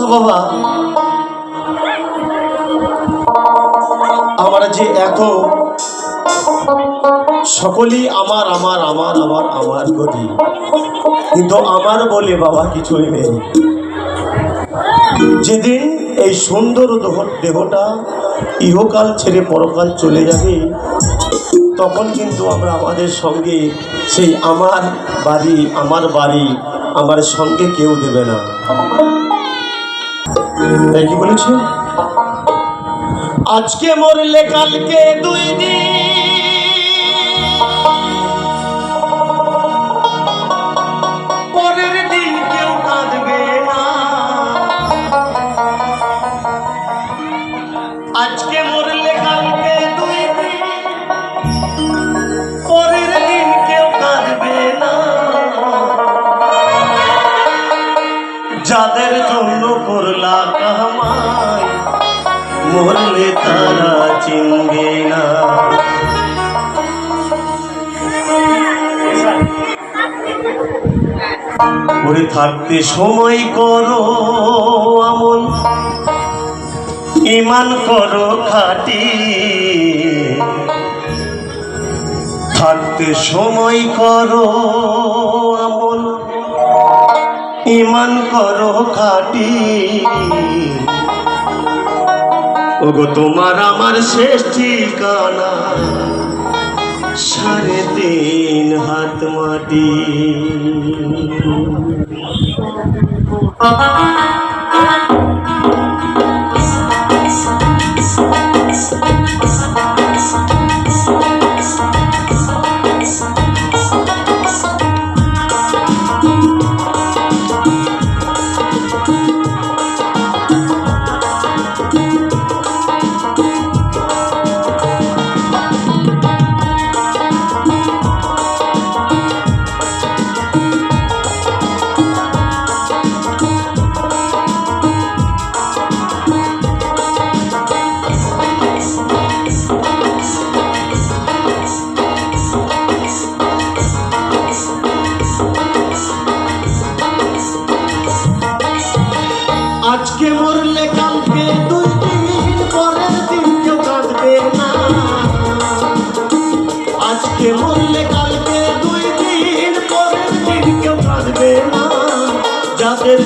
বাবা। আমরা যে এত সকলেই আমার আমার আমার আমার আমার করি কিন্তু আমার বলে বাবা কিছুই নেই। যেদিন এই সুন্দর দেহ- দেহটা ইহকাল ছেড়ে পরকাল চলে যাবে, তখন কিন্তু আমরা আমাদের সঙ্গে সেই আমার বাড়ি আমার বাড়ি, আমার সঙ্গে কেউ দেবে না। তাই কি বলেছে আজকে মরলে কালকে দুই দিন। মরলে তারা চিনবে না। ওরে থাকতে সময় করো আমল ইমান করো খাটি। থাকতে সময় করো ইমান করো খাটি। ওগো তোমার আমার শেষ ঠিকানা। সাড়ে তিন হাত মাটি। আজকে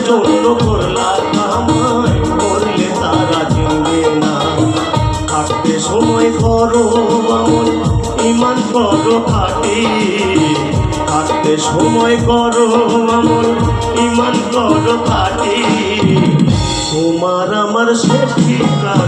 জন্য সময় করো আমল ইমান করো খাটি। থাকতে সময় করো ইমান করো খাটি। তোমার আমার ঠিকানা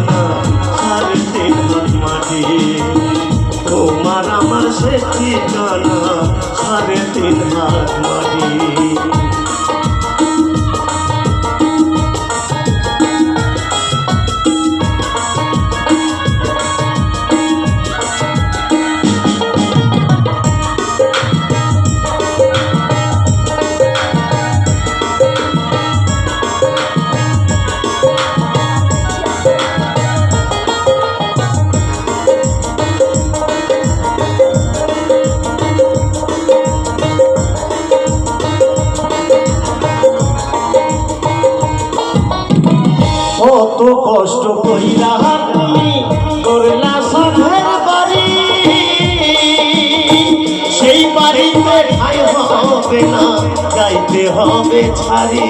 হবে ছাড়ি।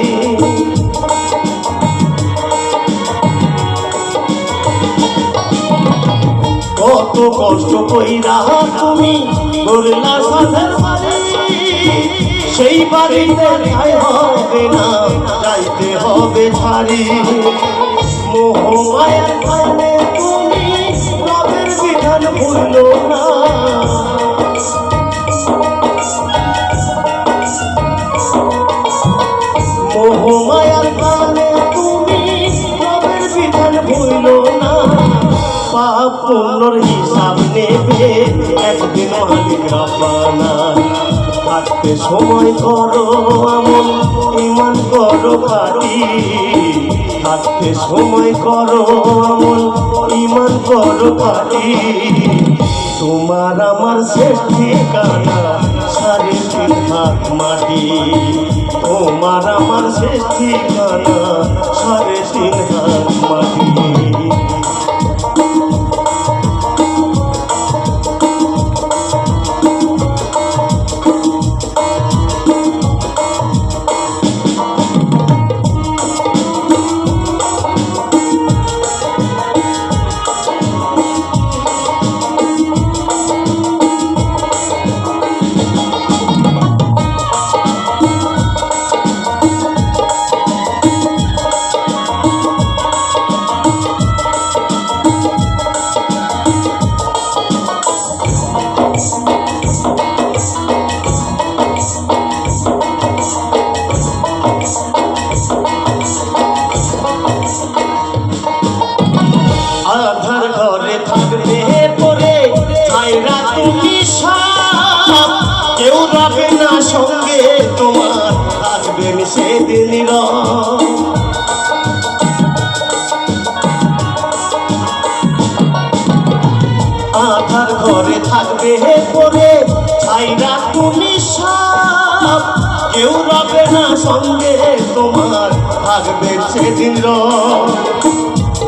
কত কষ্ট কইরা তুমি করলা সাধের সেই বাড়িতে হবে না, যাইতে হবে ছাড়ি। মোহমায়ার কানে পুণ্যর হিসাব নেবে একদিন রাব্বানা থাকতে সময় করো আমল ইমান করো খাটি থাকতে সময় করো আমল ইমান করো খাটি তোমার আমার শেষ ঠিকানা সাড়ে তিন হাত মাটি। তোমার আমার শেষ ঠিকানা সাড়ে পারে করে ছাইরা তুমি সব। কেউ রবে না সঙ্গে তোমার, থাকবে সেদিন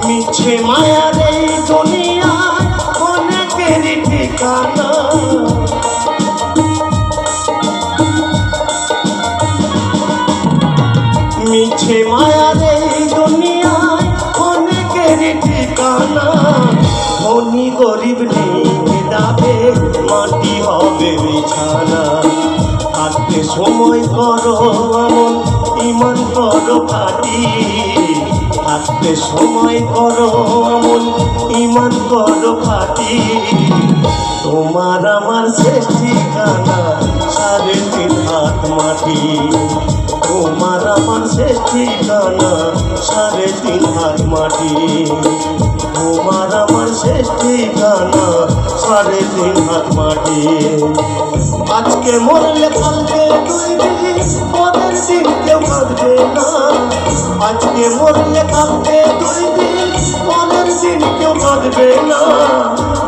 মিছে মায়ার এই দুনিয়া অনেকেরই ঠিকানা। সময় করো আমন ইমান করো ফাটি থাকতে সময় করো আমন ইমান করো ফাটি তোমার আমার শেষ ঠিকানা তিন হাত মাটি। তোমার আমার শেষ ঠিকানা, সাড়ে তিন হাত মাটি। তোমার আমার শেষ ঠিকানা, সাড়ে তিন হাত মাটি। আজকে মরলে কালকে পরের দিন কেউ কাঁদবে না। আজকে মরলে কালকে তুই দিলি পরের দিন কেউ কাঁদবে না।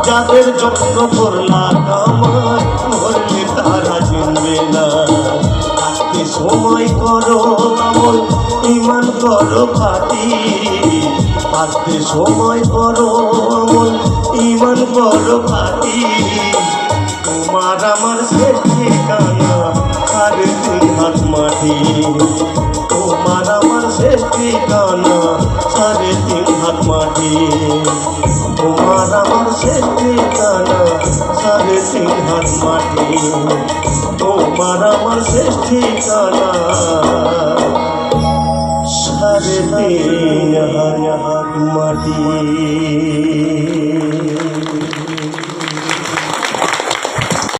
যাদের যত্ন করলা আজকে সময় করো ইমান করো খাটি তোমার আমার শেষ ঠিকানা সাড়ে তিন হাত মাটি। তোমার আমার শেষ ঠিকানা সাড়ে তিন হাত মাটি। তোমার আমার শেষ ঠিকানা সাড়ে তিন হাত মাটি। তোমার আমার শেষ ঠিকানা সাড়ে তিন হাত মাটি